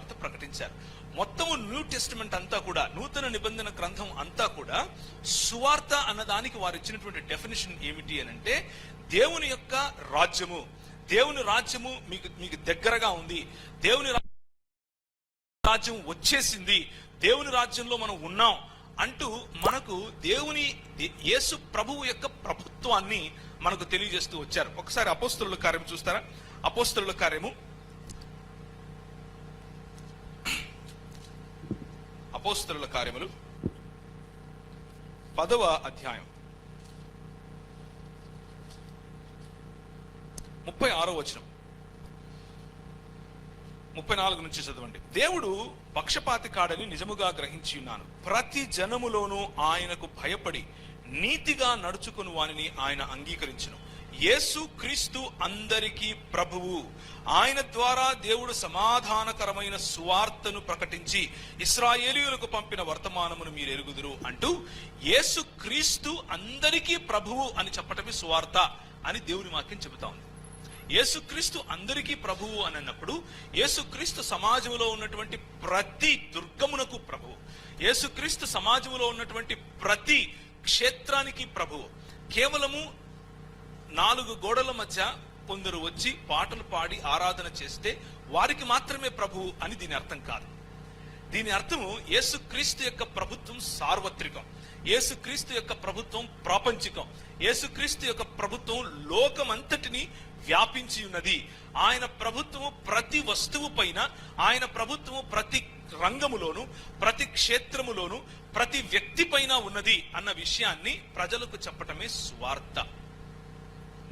సువార్త ప్రకటించారు. మొత్తము న్యూ టెస్టిమెంట్ అంతా కూడా నూతన నిబంధన గ్రంథం అంతా కూడా సువార్త అన్నదానికి వారు ఇచ్చినటువంటి డెఫినేషన్ ఏమిటి అని అంటే దేవుని యొక్క రాజ్యము. దేవుని రాజ్యము మీకు మీకు దగ్గరగా ఉంది. దేవుని రాజ్యం వచ్చేసింది. దేవుని రాజ్యంలో మనం ఉన్నాం అంటూ మనకు దేవుని యేసు ప్రభువు యొక్క ప్రభుత్వాన్ని మనకు తెలియజేస్తూ వచ్చారు. ఒకసారి అపోస్తుల కార్యం చూస్తారా? అపోస్తుల కార్యము అపోస్తుల కార్యములు. పదవ అధ్యాయం. ముప్పై ఆరో వచనం. ముప్పై నాలుగు నుంచి చదవండి. దేవుడు పక్షపాతి కాడని నిజముగా గ్రహించి ఉన్నాను. ప్రతి జనములోనూ ఆయనకు భయపడి నీతిగా నడుచుకుని వానిని ఆయన అంగీకరించను. యేసు క్రీస్తు అందరికీ ప్రభువు. ఆయన ద్వారా దేవుడు సమాధానకరమైన సువార్తను ప్రకటించి ఇస్రాయేలీయులకు పంపిన వర్తమానమును మీరు ఎరుగుదురు అంటూ యేసు క్రీస్తు అందరికీ ప్రభువు అని చెప్పటమే సువార్త అని దేవుని వాక్యం చెబుతా ఉంది. యేసుక్రీస్తు అందరికీ ప్రభువు అని అన్నప్పుడు యేసుక్రీస్తు సమాజంలో ఉన్నటువంటి ప్రతి దుర్గమునకు ప్రభువు. యేసుక్రీస్తు సమాజంలో ఉన్నటువంటి ప్రతి క్షేత్రానికి ప్రభువు. కేవలము నాలుగు గోడల మధ్య కొందరు వచ్చి పాటలు పాడి ఆరాధన చేస్తే వారికి మాత్రమే ప్రభువు అని దీని అర్థం కాదు. దీని అర్థము యేసుక్రీస్తు యొక్క ప్రభుత్వం సార్వత్రికం. యేసుక్రీస్తు యొక్క ప్రభుత్వం ప్రాపంచికం. యేసుక్రీస్తు యొక్క ప్రభుత్వం లోకమంతటిని వ్యాపించి ఉన్నది ఆయన ప్రభుత్వము ప్రతి వస్తువు పైన ఆయన ప్రభుత్వము ప్రతి రంగములోను ప్రతి క్షేత్రములోను ప్రతి వ్యక్తి పైన ఉన్నది అన్న విషయాన్ని ప్రజలకు చెప్పటమే స్వార్థ.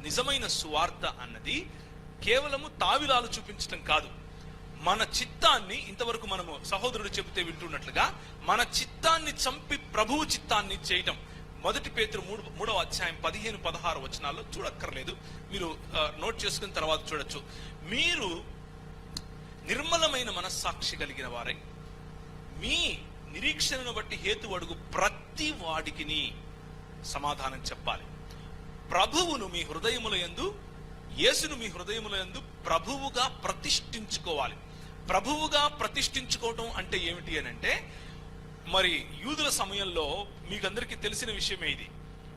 నిజమైన సువార్త అన్నది కేవలము తావిలాలు చూపించటం కాదు. మన చిత్తాన్ని ఇంతవరకు మనము సహోదరుడు చెబితే వింటున్నట్లుగా మన చిత్తాన్ని చంపి ప్రభువు చిత్తాన్ని చేయటం. మొదటి పేతురు మూడు మూడవ అధ్యాయం పదిహేను పదహారు వచనాల్లో చూడక్కర్లేదు. మీరు నోట్ చేసుకున్న తర్వాత చూడొచ్చు. మీరు నిర్మలమైన మనస్సాక్షి కలిగిన వారై మీ నిరీక్షణను బట్టి హేతు అడుగు ప్రతి వాడికిని సమాధానం చెప్పాలి. ప్రభువును మీ హృదయముల యందు యేసును మీ హృదయముల యందు ప్రభువుగా ప్రతిష్ఠించుకోవాలి. ప్రభువుగా ప్రతిష్ఠించుకోవటం అంటే ఏమిటి అని అంటే మరి యూదుల సమయంలో మీకందరికీ తెలిసిన విషయమే ఇది.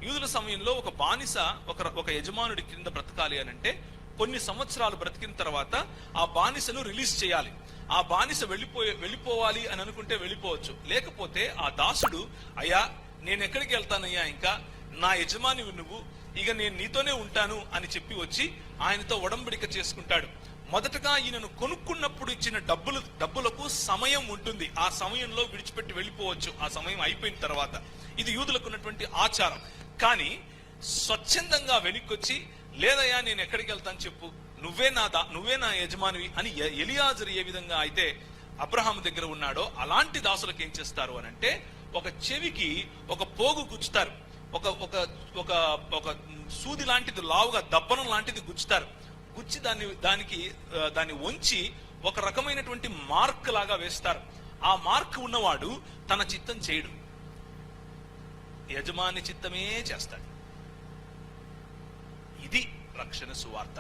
యూదుల సమయంలో ఒక బానిస ఒక ఒక యజమానుడి కింద బ్రతకాలి అని అంటే కొన్ని సంవత్సరాలు బ్రతికిన తర్వాత ఆ బానిసను రిలీజ్ చేయాలి. ఆ బానిస వెళ్ళిపోయే వెళ్ళిపోవాలి అని అనుకుంటే వెళ్ళిపోవచ్చు. లేకపోతే ఆ దాసుడు అయ్యా నేను ఎక్కడికి వెళ్తానయ్యా ఇంకా? నా యజమాని నువ్వు ఇక నేను నీతోనే ఉంటాను అని చెప్పి వచ్చి ఆయనతో ఒడంబడిక చేసుకుంటాడు. మొదటగా ఈయనను కొనుక్కున్నప్పుడు ఇచ్చిన డబ్బులు డబ్బులకు సమయం ఉంటుంది. ఆ సమయంలో విడిచిపెట్టి వెళ్ళిపోవచ్చు. ఆ సమయం అయిపోయిన తర్వాత ఇది యూదులకు ఉన్నటువంటి ఆచారం. కానీ స్వచ్ఛందంగా వెనుక్కొచ్చి లేదయ్యా నేను ఎక్కడికి వెళ్తాను చెప్పు. నువ్వే నా దా నువ్వే నా యజమానివి అని ఎ- ఎలియాజరు ఏ విధంగా అయితే అబ్రహాం దగ్గర ఉన్నాడో అలాంటి దాసులకు ఏం చేస్తారు అని అంటే ఒక చెవికి ఒక పోగు గుచ్చుతారు. ఒక ఒక ఒక ఒక సూది లాంటిది లావుగా దబ్బనం లాంటిది గుచ్చుతారు. గుచ్చి దాన్ని దానికి దాన్ని వంచి ఒక రకమైనటువంటి మార్క్ లాగా వేస్తారు. ఆ మార్క్ ఉన్నవాడు తన చిత్తం చేయడు. యజమాని చిత్తమే చేస్తాడు. ఇది రక్షణ సువార్త.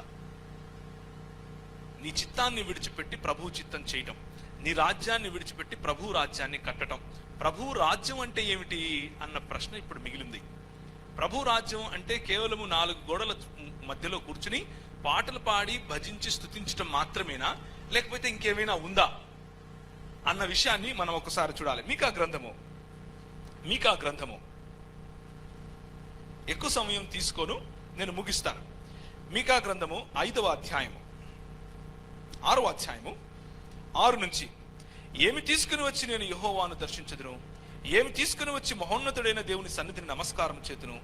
నీ చిత్తాన్ని విడిచిపెట్టి ప్రభు చిత్తం చేయటం. నీ రాజ్యాన్ని విడిచిపెట్టి ప్రభు రాజ్యాన్ని కట్టడం ప్రభు రాజ్యం అంటే ఏమిటి అన్న ప్రశ్న ఇప్పుడు మిగిలింది. ప్రభు రాజ్యం అంటే కేవలము నాలుగు గోడల మధ్యలో కూర్చుని పాటలు పాడి భజించి స్థుతించడం మాత్రమేనా? లేకపోతే ఇంకేమైనా ఉందా? అన్న విషయాన్ని మనం ఒకసారి చూడాలి. మీకా గ్రంథము? మీకా గ్రంథము? ఎక్కువ సమయం తీసుకోను నేను ముగిస్తాను. మీకా గ్రంథము ఐదవ అధ్యాయము. ఆరవ అధ్యాయము ఆరు నుంచి. ఏమి తీసుకుని వచ్చి నేను యహోవాను దర్శించదును? ఏమి తీసుకుని వచ్చి మహోన్నతుడైన దేవుని సన్నిధిని నమస్కారం చేతును?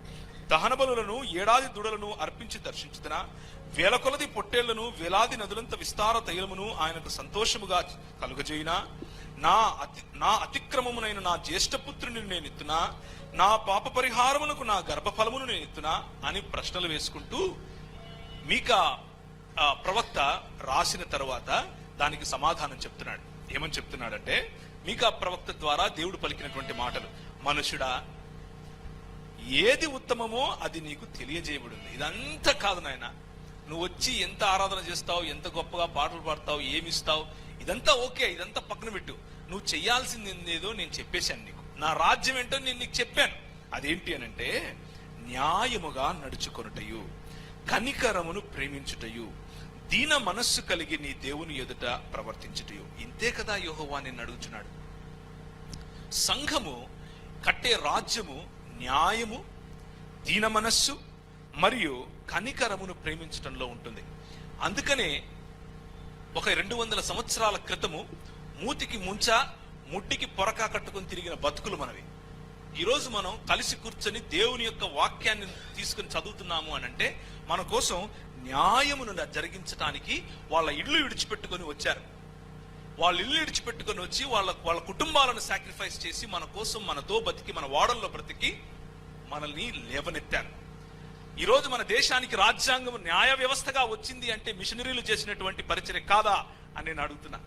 దహనబలులను ఏడాది దుడలను అర్పించి దర్శించుతున వేల కొలది పొట్టేళ్ళను వేలాది నదులంత విస్తార తైలమును ఆయనకు సంతోషముగా కలుగజేయినా? నా అతి నా అతిక్రమమునైన నా జ్యేష్ఠపుత్రుని నేను ఎత్తునా? నా పాప పరిహారమునకు నా గర్భఫలమును నేను ఎత్తునా? అని ప్రశ్నలు వేసుకుంటూ మీకా ప్రవక్త రాసిన తర్వాత దానికి సమాధానం చెప్తున్నాడు. ఏమని చెప్తున్నాడంటే మీకా ప్రవక్త ద్వారా దేవుడు పలికినటువంటి మాటలు. మనుషుడా ఏది ఉత్తమమో అది నీకు తెలియజేయబడింది. ఇదంతా కాదు నాయన. నువ్వు వచ్చి ఎంత ఆరాధన చేస్తావు ఎంత గొప్పగా పాటలు పాడతావు ఏమిస్తావు ఇదంతా ఓకే ఇదంతా పక్కన పెట్టు. నువ్వు చేయాల్సింది ఏదో నేను చెప్పేశాను నీకు. నా రాజ్యం ఏంటో నేను నీకు చెప్పాను. అదేంటి అనంటే న్యాయముగా నడుచుకొనుటయు కనికరమును ప్రేమించుటయు దీన మనస్సు కలిగి నీ దేవుని ఎదుట ప్రవర్తించుటయు. ఇంతే కదా యోహోవా నిన్ను అడుగుచున్నాడు. సంఘము కట్టే రాజ్యము న్యాయము దీన మనస్సు మరియు కనికరమును ప్రేమించటంలో ఉంటుంది. అందుకనే ఒక రెండు వందల సంవత్సరాల క్రితము మూతికి ముంచ ముట్టికి పొరక కట్టుకుని తిరిగిన బతుకులు మనవి. ఈరోజు మనం కలిసి కూర్చొని దేవుని యొక్క వాక్యాన్ని తీసుకుని చదువుతున్నాము అని అంటే మన కోసం న్యాయమును జరిగించటానికి వాళ్ళ ఇల్లు విడిచిపెట్టుకొని వచ్చారు. వాళ్ళు ఇల్లు విడిచిపెట్టుకొని వచ్చి వాళ్ళ వాళ్ళ కుటుంబాలను సాక్రిఫైస్ చేసి మన కోసం మనతో బతికి మన వాడల్లో బ్రతికి మనల్ని లేవనెత్తారు. ఈరోజు మన దేశానికి రాజ్యాంగం న్యాయ వ్యవస్థగా వచ్చింది అంటే మిషనరీలు చేసినటువంటి పరిచర్య కాదా అని నేను అడుగుతున్నా.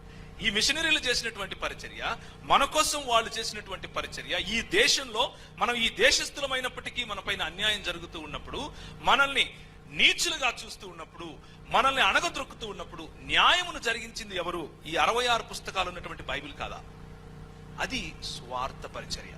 ఈ మిషనరీలు చేసినటువంటి పరిచర్య మన కోసం వాళ్ళు చేసినటువంటి పరిచర్య ఈ దేశంలో మనం ఈ దేశస్థులమైనప్పటికీ మన పైన అన్యాయం జరుగుతూ ఉన్నప్పుడు మనల్ని నీచులుగా చూస్తూ ఉన్నప్పుడు మనల్ని అణగద్రొక్కుతూ ఉన్నప్పుడు న్యాయమును జరిగించింది ఎవరు? ఈ అరవై ఆరు పుస్తకాలు ఉన్నటువంటి బైబిల్ కాదా? అది స్వార్థ పరిచర్య.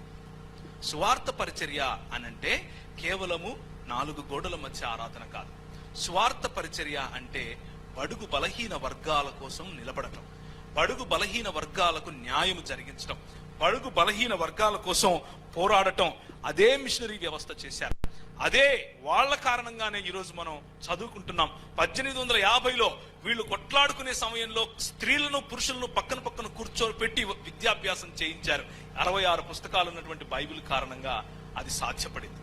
స్వార్థ పరిచర్య అనంటే కేవలము నాలుగు గోడల మధ్య ఆరాధన కాదు. స్వార్థ పరిచర్య అంటే బడుగు బలహీన వర్గాల కోసం నిలబడటం. బడుగు బలహీన వర్గాలకు న్యాయం జరిగించడం బడుగు బలహీన వర్గాల కోసం పోరాడటం. అదే మిషనరీ వ్యవస్థ చేశారు. అదే వాళ్ళ కారణంగానే ఈరోజు మనం చదువుకుంటున్నాం. పద్దెనిమిది వందల యాభైలో వీళ్ళు కొట్లాడుకునే సమయంలో స్త్రీలను పురుషులను పక్కన పక్కన కూర్చోబెట్టి విద్యాభ్యాసం చేయించారు. అరవై ఆరు పుస్తకాలు ఉన్నటువంటి బైబిల్ కారణంగా అది సాధ్యపడింది.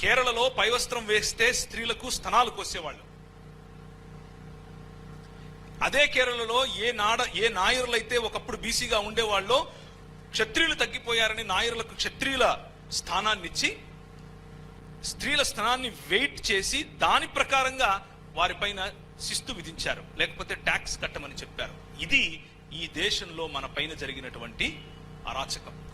కేరళలో పైవస్త్రం వేస్తే స్త్రీలకు స్తనాలు కోసేవాళ్ళు. అదే కేరళలో ఏ నాడ ఏ నాయరులైతే ఒకప్పుడు బీసీగా ఉండేవాళ్ళు క్షత్రియులు తగ్గిపోయారని నాయరులకు క్షత్రియుల స్థానాన్నిచ్చి స్త్రీల స్థానాన్ని వెయిట్ చేసి దాని ప్రకారంగా వారిపైన శిస్తు విధించారు. లేకపోతే ట్యాక్స్ కట్టమని చెప్పారు. ఇది ఈ దేశంలో మన పైన జరిగినటువంటి అరాచకం.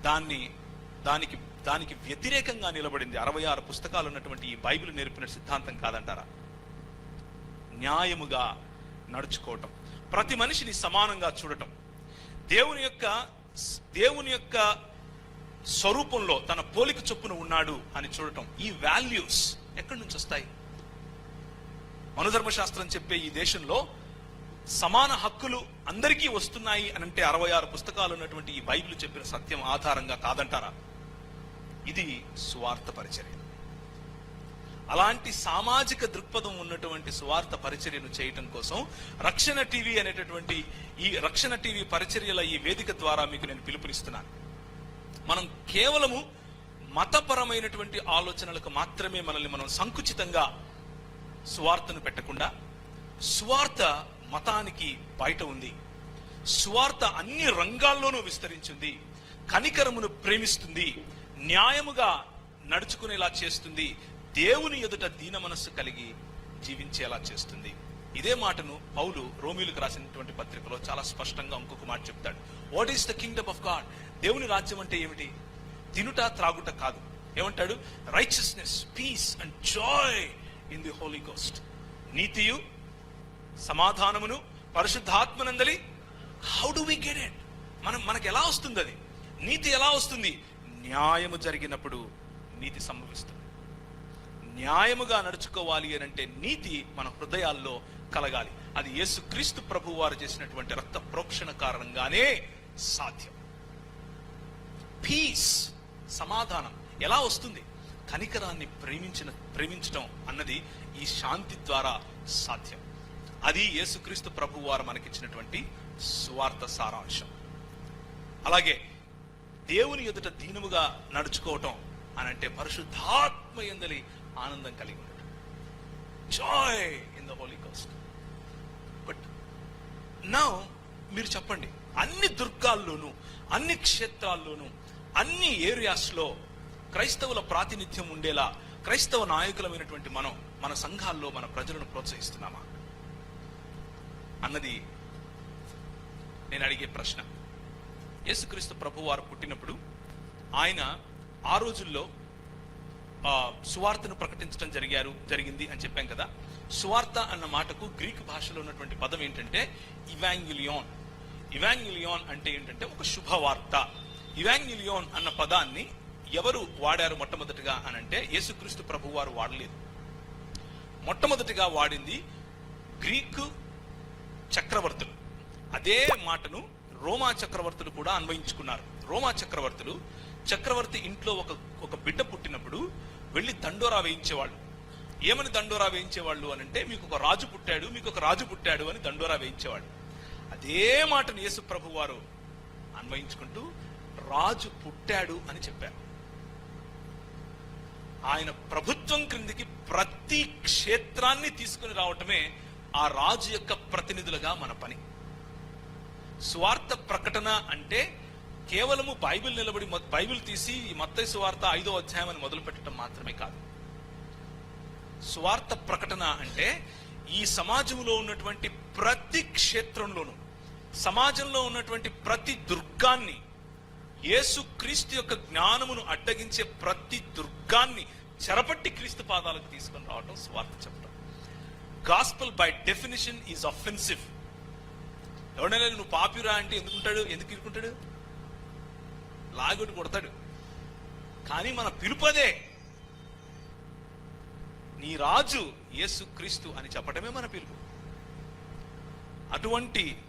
దాన్ని దానికి దానికి వ్యతిరేకంగా నిలబడింది అరవై ఆరు పుస్తకాలు ఉన్నటువంటి ఈ బైబిల్ నేర్పిన సిద్ధాంతం కాదంటారా? న్యాయముగా నడుచుకోవటం. ప్రతి మనిషిని సమానంగా చూడటం. దేవుని యొక్క దేవుని యొక్క స్వరూపంలో తన పోలిక చొప్పున ఉన్నాడు అని చూడటం. ఈ వాల్యూస్ ఎక్కడి నుంచి వస్తాయి? మనుధర్మశాస్త్రం చెప్పే ఈ దేశంలో సమాన హక్కులు అందరికీ వస్తున్నాయి అని అంటే అరవై ఆరు పుస్తకాలు ఉన్నటువంటి ఈ బైబిల్ చెప్పిన సత్యం ఆధారంగా కాదంటారా? ఇది స్వార్థ పరిచర్య. అలాంటి సామాజిక దృక్పథం ఉన్నటువంటి స్వార్థ పరిచర్యను చేయటం కోసం రక్షణ టీవీ అనేటటువంటి ఈ రక్షణ టీవీ పరిచర్యల ఈ వేదిక ద్వారా మీకు నేను పిలుపునిస్తున్నాను. మనం కేవలము మతపరమైనటువంటి ఆలోచనలకు మాత్రమే మనల్ని మనం సంకుచితంగా స్వార్థను పెట్టకుండా స్వార్థ మతానికి బయట ఉంది. స్వార్థ అన్ని రంగాల్లోనూ విస్తరించింది. కనికరమును ప్రేమిస్తుంది. న్యాయముగా నడుచుకునేలా చేస్తుంది. దేవుని ఎదుట దీన మనస్సు కలిగి జీవించేలా చేస్తుంది. ఇదే మాటను పౌలు రోమిలకు రాసినటువంటి పత్రికలో చాలా స్పష్టంగా ఇంకొక మాట చెప్తాడు. What is the kingdom of God దేవుని రాజ్యం అంటే ఏమిటి? తినుట త్రాగుట కాదు. ఏమంటాడు? Righteousness peace and joy in the Holy Ghost నీతియు సమాధానమును పరిశుద్ధాత్మనందలి. How do we get it మనం మనకు ఎలా వస్తుంది అది నీతి ఎలా వస్తుంది? న్యాయము జరిగినప్పుడు నీతి సంభవిస్తుంది. న్యాయముగా నడుచుకోవాలి అని అంటే నీతి మన హృదయాల్లో కలగాలి. అది యేసుక్రీస్తు ప్రభు వారు చేసినటువంటి రక్త ప్రోక్షణ కారణంగానే సాధ్యం. పీస్ సమాధానం ఎలా వస్తుంది? కనికరాన్ని ప్రేమించిన ప్రేమించడం అన్నది ఈ శాంతి ద్వారా సాధ్యం. అది యేసుక్రీస్తు ప్రభు వారు మనకిచ్చినటువంటి స్వార్థ సారాంశం. అలాగే దేవుని ఎదుట దీనముగా నడుచుకోవటం అనంటే పరిశుద్ధాత్మ ఎందలి ఆనందం కలిగి ఉండటం. Joy in the Holy Ghost but నా మీరు చెప్పండి అన్ని దుర్గాల్లోనూ అన్ని క్షేత్రాల్లోనూ అన్ని ఏరియాస్లో క్రైస్తవుల ప్రాతినిధ్యం ఉండేలా క్రైస్తవ నాయకులమైనటువంటి మనం మన సంఘాల్లో మన ప్రజలను ప్రోత్సహిస్తున్నామా? అన్నది నేను అడిగే ప్రశ్న. యేసుక్రీస్తు ప్రభు వారు పుట్టినప్పుడు ఆయన ఆ రోజుల్లో సువార్తను ప్రకటించడం జరిగారు జరిగింది అని చెప్పాం కదా. సువార్త అన్న మాటకు గ్రీక్ భాషలో ఉన్నటువంటి పదం ఏంటంటే ఇవాంగిలియోన్. ఇవాంగిలియోన్ అంటే ఏంటంటే ఒక శుభవార్త. ఇవాంగిలియోన్ అన్న పదాన్ని ఎవరు వాడారు మొట్టమొదటిగా అని అంటే యేసుక్రీస్తు ప్రభు వారు వాడలేదు. మొట్టమొదటిగా వాడింది గ్రీకు చక్రవర్తులు. అదే మాటను రోమా చక్రవర్తులు కూడా అన్వయించుకున్నారు. రోమా చక్రవర్తులు చక్రవర్తి ఇంట్లో ఒక ఒక బిడ్డ పుట్టినప్పుడు వెళ్ళి దండోరా వేయించేవాళ్ళు. ఏమని దండోరా వేయించేవాళ్ళు అని అంటే మీకు ఒక రాజు పుట్టాడు మీకు ఒక రాజు పుట్టాడు అని దండోరా వేయించేవాళ్ళు. అదే మాటను యేసు ప్రభు వారు అన్వయించుకుంటూ రాజు పుట్టాడు అని చెప్పారు. ఆయన ప్రభుత్వం క్రిందికి ప్రతి క్షేత్రాన్ని తీసుకుని రావటమే ఆ రాజు యొక్క ప్రతినిధులుగా మన పని. స్వార్థ ప్రకటన అంటే కేవలము బైబిల్ నిలబడి బైబిల్ తీసి ఈ మత్తయి సువార్త ఐదో అధ్యాయం అని మొదలు పెట్టడం మాత్రమే కాదు. స్వార్థ ప్రకటన అంటే ఈ సమాజంలో ఉన్నటువంటి ప్రతి క్షేత్రంలోనూ సమాజంలో ఉన్నటువంటి ప్రతి దుర్గాన్ని యేసు క్రీస్తు యొక్క జ్ఞానమును అడ్డగించే ప్రతి దుర్గాన్ని చెరపట్టి క్రీస్తు పాదాలకు తీసుకుని రావడం స్వార్థ చెప్పడం gospel by definition is offensive ఎవడైనా నువ్వు పాపిరా అంటే ఎందుకుంటాడు ఎందుకు ఇరుకుంటాడు లాగుడు కొడతాడు. కానీ మన పిలుపదే నీ రాజు యేసు క్రీస్తు అని చెప్పటమే మన పిలుపు. అటువంటి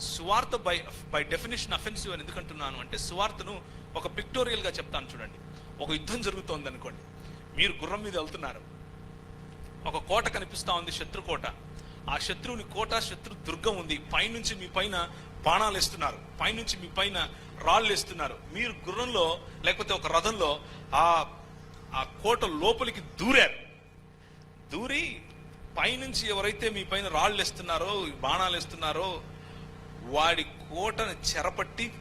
సువార్త బై బై డెఫినేషన్ అఫెన్సివ్ అని ఎందుకంటున్నాను అంటే సువార్తను ఒక పిక్టోరియల్గా చెప్తాను చూడండి. ఒక యుద్ధం జరుగుతోంది అనుకోండి. మీరు గుర్రం మీద వెళ్తున్నారు. ఒక కోట కనిపిస్తా ఉంది శత్రు కోట. ఆ శత్రువుని కోట శత్రు దుర్గం ఉంది. పైనుంచి మీ పైన బాణాలు ఇస్తున్నారు పైనుంచి మీ పైన రాళ్ళు వేస్తున్నారు. మీరు గుర్రంలో లేకపోతే ఒక రథంలో ఆ ఆ కోట లోపలికి దూరారు. దూరి పైనుంచి ఎవరైతే మీ పైన రాళ్ళు వేస్తున్నారో బాణాలు వేస్తున్నారో వాడి కోటను చెరపట్టి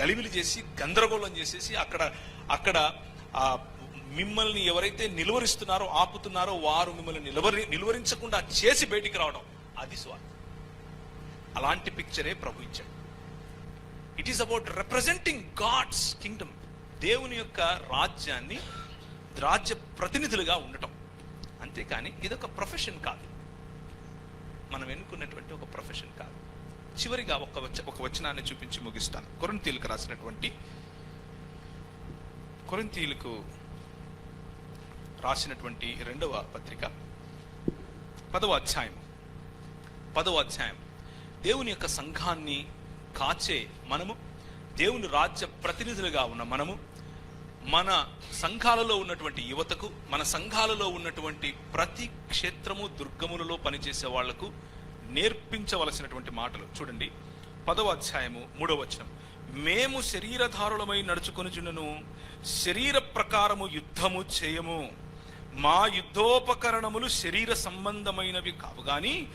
గలిబిలి చేసి గందరగోళం చేసేసి అక్కడ అక్కడ ఆ మిమ్మల్ని ఎవరైతే నిలువరిస్తున్నారో ఆపుతున్నారో వారు మిమ్మల్ని నిలువరి నిలువరించకుండా చేసి బయటికి రావడం. అది స్వార్థ. అలాంటి పిక్చరే ప్రభు ఇచ్చాడు. It is about representing God's kingdom దేవుని యొక్క రాజ్యాన్ని రాజ్య ప్రతినిధులుగా ఉండటం. అంతేకాని ఇదొక ప్రొఫెషన్ కాదు. మనం ఎన్నుకున్నటువంటి ఒక ప్రొఫెషన్ కాదు. చివరిగా ఒక వచ ఒక వచనాన్ని చూపించి ముగిస్తాను. కొరంతీలకు రాసినటువంటి కొరంతీలకు రాసినటువంటి రెండవ పత్రిక పదవ అధ్యాయం పదవ అధ్యాయం. దేవుని యొక్క సంఘాన్ని కాచే మనము దేవుని రాజ్య ప్రతినిధులుగా ఉన్న మనము మన సంఘాలలో ఉన్నటువంటి యువతకు మన సంఘాలలో ఉన్నటువంటి ప్రతి క్షేత్రము దుర్గములలో పనిచేసే వాళ్ళకు నేర్పించవలసినటువంటి మాటలు. చూడండి పదవ అధ్యాయము మూడవ వచనం. మేము శరీరధారులమై నడుచుకొనుచున్నను శరీర ప్రకారము యుద్ధము చేయము. మా యుద్ధోపకరణములు శరీర సంబంధమైనవి కావు. కానీ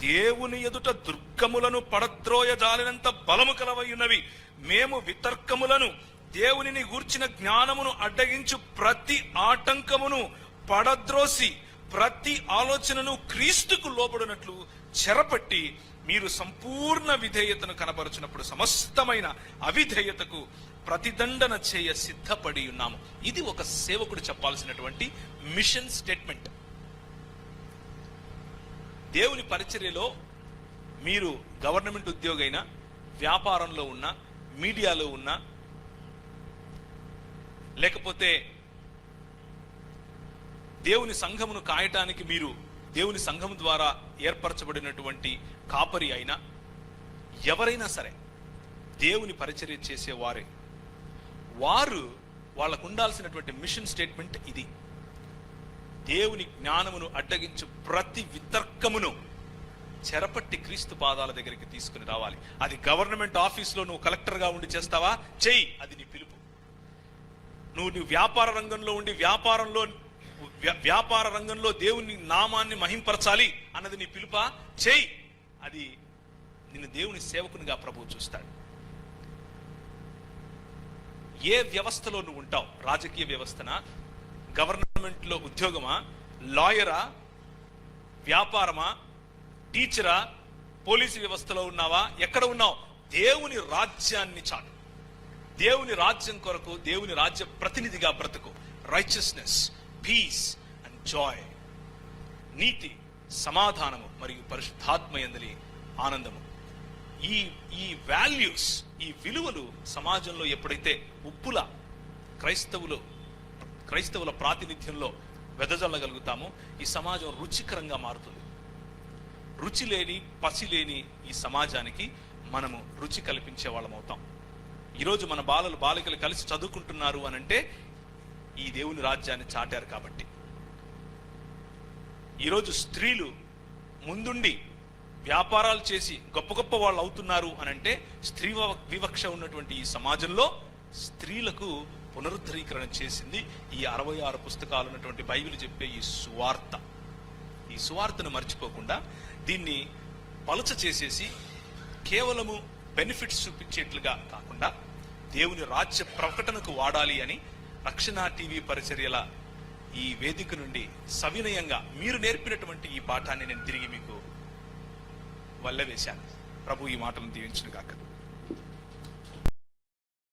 దేవుని ఎదుట దుర్గములను పడద్రోయజాలినంత బలము కలవై ఉన్నవి మేము వితర్కములను దేవునిని గూర్చిన జ్ఞానమును అడ్డగించు ప్రతి ఆటంకమును పడద్రోసి ప్రతి ఆలోచనను క్రీస్తుకు లోబడినట్లు చెరపట్టి మీరు సంపూర్ణ విధేయతను కనబరుచినప్పుడు సమస్తమైన అవిధేయతకు ప్రతిదండన చేయ సిద్ధపడి ఉన్నాము. ఇది ఒక సేవకుడు చెప్పాల్సినటువంటి మిషన్ స్టేట్మెంట్. దేవుని పరిచర్యలో మీరు గవర్నమెంట్ ఉద్యోగైనా వ్యాపారంలో ఉన్న మీడియాలో ఉన్న లేకపోతే దేవుని సంఘమును కాయటానికి మీరు దేవుని సంఘం ద్వారా ఏర్పరచబడినటువంటి కాపరి అయినా ఎవరైనా సరే దేవుని పరిచర్య చేసేవారే. వారు వాళ్ళకు ఉండాల్సినటువంటి మిషన్ స్టేట్మెంట్ ఇది. దేవుని జ్ఞానమును అడ్డగించు ప్రతి వితర్కమును చెరపట్టి క్రీస్తు పాదాల దగ్గరికి తీసుకుని రావాలి. అది గవర్నమెంట్ ఆఫీస్లో నువ్వు కలెక్టర్గా ఉండి చేస్తావా? చెయ్యి అది నీ పిలుపు. నువ్వు నీ వ్యాపార రంగంలో ఉండి వ్యాపారంలో వ్యాపార రంగంలో దేవుని నామాన్ని మహింపరచాలి అన్నది నీ పిలుపా? చేయి అది నిన్ను దేవుని సేవకునిగా ప్రభువు చూస్తాడు. ఏ వ్యవస్థలో నువ్వు ఉంటావు? రాజకీయ వ్యవస్థన? గవర్నమెంట్ గవర్నమెంట్లో ఉద్యోగమా లాయరా వ్యాపారమా టీచరా పోలీసు వ్యవస్థలో ఉన్నావా ఎక్కడ ఉన్నావు? దేవుని రాజ్యాన్ని చాటు దేవుని రాజ్యం కొరకు దేవుని రాజ్య ప్రతినిధిగా బ్రతుకు. రైచియస్నెస్ పీస్ అండ్ జాయ్ నీతి సమాధానము మరియు పరిశుద్ధాత్మ ఎందలి ఆనందము. ఈ ఈ వాల్యూస్ ఈ విలువలు సమాజంలో ఎప్పుడైతే ఉప్పుల క్రైస్తవులు క్రైస్తవుల ప్రాతినిధ్యంలో వెదజల్లగలుగుతామో. ఈ సమాజం రుచికరంగా మారుతుంది. రుచి లేని పసి లేని ఈ సమాజానికి మనము రుచి కల్పించే వాళ్ళం అవుతాం. ఈరోజు మన బాలలు బాలికలు కలిసి చదువుకుంటున్నారు అని అంటే ఈ దేవుని రాజ్యాన్ని చాటారు కాబట్టి. ఈరోజు స్త్రీలు ముందుండి వ్యాపారాలు చేసి గొప్ప గొప్ప వాళ్ళు అవుతున్నారు అని అంటే స్త్రీ వివక్ష ఉన్నటువంటి ఈ సమాజంలో స్త్రీలకు పునరుద్ధరీకరణ చేసింది ఈ అరవై ఆరు పుస్తకాలు ఉన్నటువంటి బైబిల్ చెప్పే ఈ సువార్త. ఈ సువార్తను మర్చిపోకుండా దీన్ని పలచ చేసేసి కేవలము బెనిఫిట్స్ చూపించేట్లుగా కాకుండా దేవుని రాజ్య ప్రకటనకు వాడాలి అని రక్షణ టీవీ పరిచర్యల ఈ వేదిక నుండి సవినయంగా మీరు నేర్పినటువంటి ఈ పాఠాన్ని నేను తిరిగి మీకు వల్లవేశాను. ప్రభు ఈ మాటలను దీవించిన కాక